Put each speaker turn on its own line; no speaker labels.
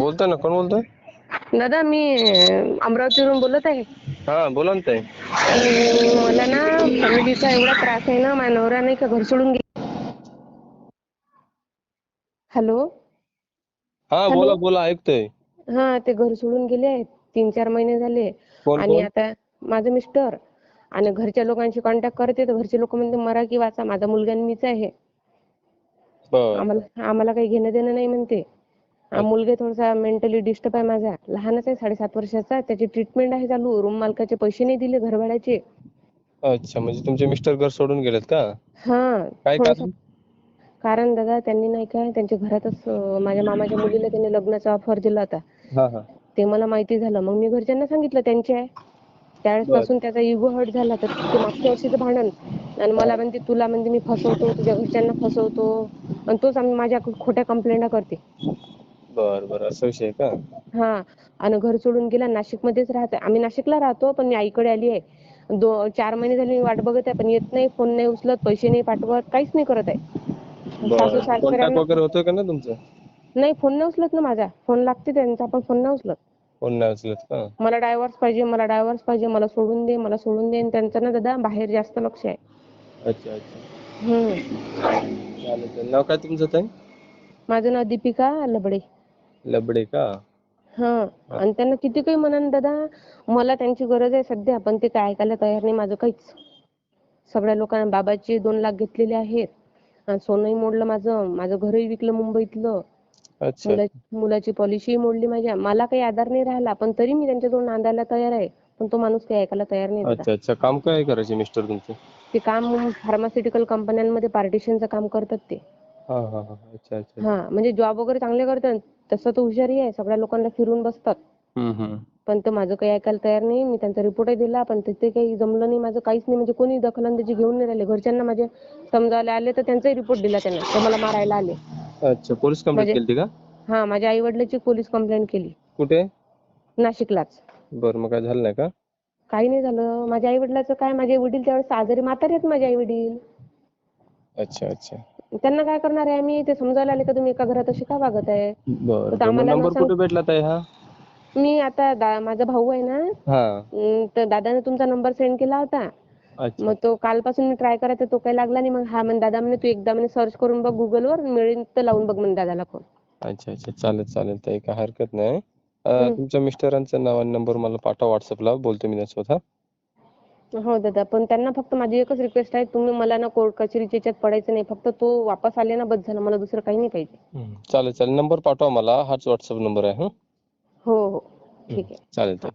बोलतोय ना कोण बोलतोय?
दादा मी अमरावतीवरून बोलत आहे.
हा बोला ना ताई.
मला ना फॅमिलीचा एवढा त्रास आहे ना माझ्या नवरा नाही का घर सोडून गे हॅलो?
हा? बोला बोला ऐकतोय.
हा ते घर सोडून गेले आहेत. तीन चार महिने झाले.
कोण
आणि
कोण?
आता माझं मिस्टर. आणि घरच्या लोकांशी कॉन्टॅक्ट करते तर घरचे लोक म्हणते मरा की वाचा माझा मुलगा आणि मीच आहे.
बर.
आम्हाला आम्हाला काही घेणं देणं नाही म्हणते. मुलगा थोडासा मेंटली डिस्टर्ब आहे माझा. लहानच आहे साडेसात वर्षाचा त्याची ट्रीटमेंट आहे चालू. रूम मालकाचे पैसे नाही दिले घर भाड्याचे
अच्छा म्हणजे तुमचे मिस्टर घर सोडून गेलेत का?
हा
काय कारण?
कारण दादा त्यांनी नाही का त्यांच्या घरातच माझ्या मामाच्या मुलीला त्यांनी लग्नाचा ऑफर दिला होता. ते मला माहिती झालं. मग मी घरच्यांना सांगितलं त्यांचे आहे. त्यावेळेस पासून त्याचा इगो हर्ट झाला तर ते मागच्या वर्षीचं भांडण. आणि मला म्हणते तुला म्हणजे मी फसवतो तुझ्या घरच्यांना फसवतो. आणि तोच आम्ही माझ्या खोट्या कंप्लेंटा करते.
बर बर. असा विषय आहे का?
हा. आणि घर सोडून गेला नाशिक मध्येच राहते. आम्ही नाशिकला राहतो पण मी आईकडे आली आहे. दो चार महिने झाले मी वाट बघत आहे पण येत नाही फोन नाही उचलत पैसे नाही पाठवत काहीच नाही करत आहे. सासू
बर. कॉन्टॅक्ट
सासऱ्यांना
वगैरे होतोय का ना तुमचं?
नाही फोन नाही उचलत ना माझा. फोन लागते त्यांचा पण फोन नाही उचलत.
फोन नाही उचलत का?
मला डायव्हर्स पाहिजे मला डायव्हर्स पाहिजे मला सोडून दे मला सोडून दे. आणि त्यांचं ना दादा बाहेर जास्त लक्ष आहे.
अच्छा अच्छा.
हम्म.
चालेल चालेल. नाव काय तुमचं ताई?
माझं नाव दीपिका लबडे.
लबडे का?
हा. आणि त्यांना किती काही म्हणा ना दादा मला त्यांची गरज आहे सध्या पण ते काय ऐकायला तयार नाही माझं काहीच. सगळ्या लोकांना बाबाचे दोन लाख घेतलेले आहेत आणि सोनंही मोडलं माझं माझं घरही विकलं मुंबईतलं.
अच्छा.
मुला मुलाची पॉलिसी मोडली माझ्या. मला काही आधार नाही राहिला पण तरी मी त्यांच्याजवळ नांदायला तयार आहे. पण तो माणूस काही ऐकायला तयार नाही दादा.
अच्छा अच्छा. काम काय करायचे मिस्टर तुमचे?
ते काम फार्मास्युटिकल कंपन्यांमध्ये पार्टिशनचं काम करतात ते.
हा हा हा अच्छा अच्छा
हा म्हणजे जॉब वगैरे चांगले करतात. तसं तो हुशारही आहे. सगळ्या लोकांना फिरून बसतात.
हम्म हम्म.
पण तो माझं काही ऐकायला तयार नाही. मी त्यांचा रिपोर्टही दिला पण तिथे काही जमलं नाही. माझं काहीच नाही. म्हणजे कोणी दखलंदाजी घेऊन नाही राहिले. घरच्यांना माझे समजायला आले तर त्यांचाही रिपोर्ट दिला त्यांना. ते मला मारायला आले.
अच्छा पोलीस कंप्लेंट
म्हणजे-
केली का?
हा माझ्या आई वडिलांची पोलीस कंप्लेंट केली.
कुठे?
नाशिकलाच.
बर मग काय झालं नाही का?
काही नाही झालं. माझ्या आई वडिलाचं काय? माझे वडील त्यावेळेस आजारी म्हातारे आहेत माझे आई वडील
अच्छा अच्छा.
त्यांना काय करणार आहे आम्ही? ते समजायला आले का तुम्ही एका घरात? अशी का वागत आहे?
बर.
तर
बर. मग
आम्हाला
नंबर
ना सांग-
कुठे भेटला ताई हा?
मी आता दा- माझा भाऊ आहे ना?
हा.
अं, तर दादाने तुमचा नंबर सेंड केला होता.
अच्छा.
मग तो कालपासून मी ट्राय करत आहे तो काही लागला नाही. मग हा म्हणे दादा म्हणे तू एकदा म्हणे सर्च करून बघ गुगलवर मिळेल तर लावून बघ म्हणे दादाला फोन
अच्छा अच्छा. चालेल चालेल ताई काय हरकत नाही. अं,
हम्म.
तुमच्या मिस्टरांचं नाव आणि नंबर मला पाठवा व्हॉट्सअपला बोलतो मी त्यांच्यासोबत हा.
हो दादा पण त्यांना फक्त माझी एकच रिक्वेस्ट आहे तुम्ही मला ना कोर्ट कचेरीच्या याच्यात पडायचं नाही फक्त तो वापस आले ना बस झालं मला दुसरं काही नाही पाहिजे.
हम्म. चालेल चालेल. नंबर पाठवा मला हाच व्हॉट्सअप नंबर आहे हं?
हो हो. ठीक आहे.
चालेल ताई